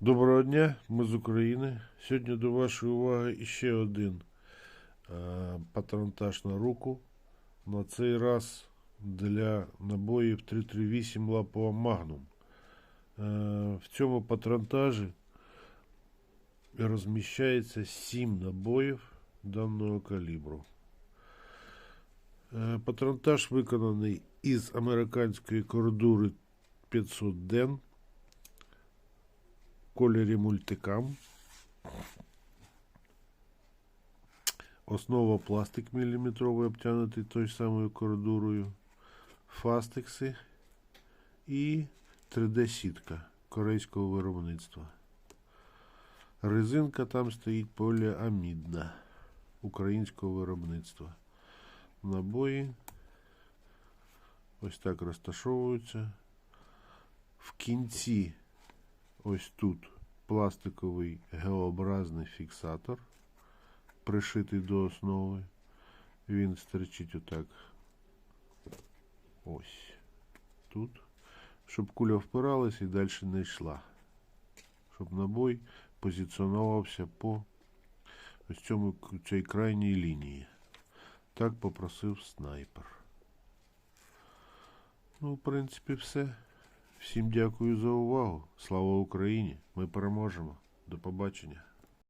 Доброго дня, ми з України. Сьогодні до вашої уваги іще один е, патронтаж на руку. На цей раз для набоїв 338 лапова Magnum. Е, в цьому патронтажі розміщається 7 набоїв даного калібру. Е, патронтаж виконаний із американської кордури 500 ден кольорі мультикам. Основа пластик міліметровий обтянутий той самою кордурою. Фастекси і 3D-сітка корейського виробництва. Резинка там стоїть поліамідна українського виробництва. Набої ось так розташовуються. В кінці Ось тут пластиковий геообразний фіксатор, пришитий до основи. Він стерчить отак. Ось тут. Щоб куля впиралась і далі не йшла. Щоб набой позиціонувався по ось цьому цій крайній лінії. Так попросив снайпер. Ну, в принципі, все. Всім дякую за увагу. Слава Україні! Ми переможемо. До побачення.